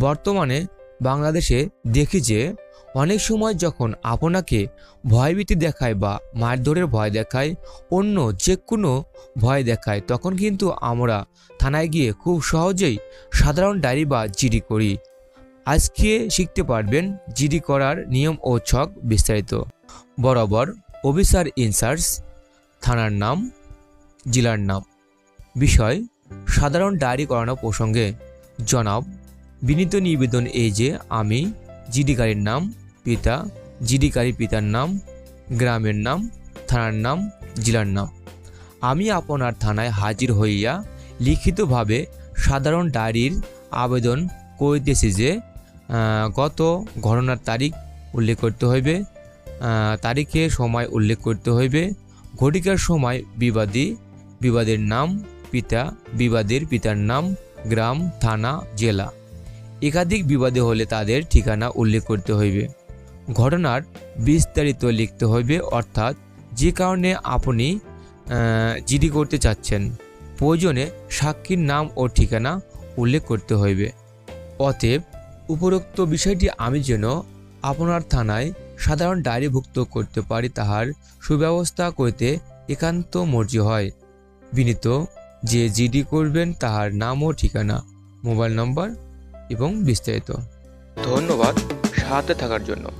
বর্তমানে বাংলাদেশে দেখি যে অনেক সময় যখন আপনাকে ভয়ভীতি দেখায় বা মারধরের ভয় দেখায়, অন্য যে কোনো ভয় দেখায়, তখন কিন্তু আমরা থানায় গিয়ে খুব সহজেই সাধারণ ডায়েরি বা জিডি করি। আজকে শিখতে পারবেন জিডি করার নিয়ম ও ছক বিস্তারিত। বরাবর অফিসার ইনচার্জ থানার নাম, জেলার নাম। বিষয়, সাধারণ ডায়েরি করানো প্রসঙ্গে জনাব বিনীত নিবেদন এই যে আমি জিডিকারীর নাম, পিতা, জিডিকারী পিতার নাম, গ্রামের নাম, থানার নাম, জেলার নাম। আমি আপনার থানায় হাজির হইয়া লিখিতভাবে সাধারণ ডায়েরির আবেদন করিতেছি যে গত ঘটনার তারিখ উল্লেখ করতে হইবে তারিখে সময় উল্লেখ করতে হইবে, ঘটিকার সময় বিবাদী, বিবাদের নাম, পিতা, বিবাদের পিতার নাম, গ্রাম, থানা, জেলা। একাধিক বিবাদে হলে তাদের ঠিকানা উল্লেখ করতে হইবে। ঘটনার বিস্তারিত লিখতে হইবে, অর্থাৎ যে কারণে আপনি জিডি করতে চাচ্ছেন, প্রয়োজনে সাক্ষীর নাম ও ঠিকানা উল্লেখ করতে হইবে। অতএব, উপরোক্ত বিষয়টি আমি যেন আপনার থানায় সাধারণ ডায়েরিভুক্ত করতে পারি, তাহার সুব্যবস্থা করিতে একান্ত মর্জি হয়। বিনীত, যে জিডি করবেন, তাহার নাম ও ঠিকানা, মোবাইল নম্বর এবং বিস্তারিত। ধন্যবাদ সাথে থাকার জন্য।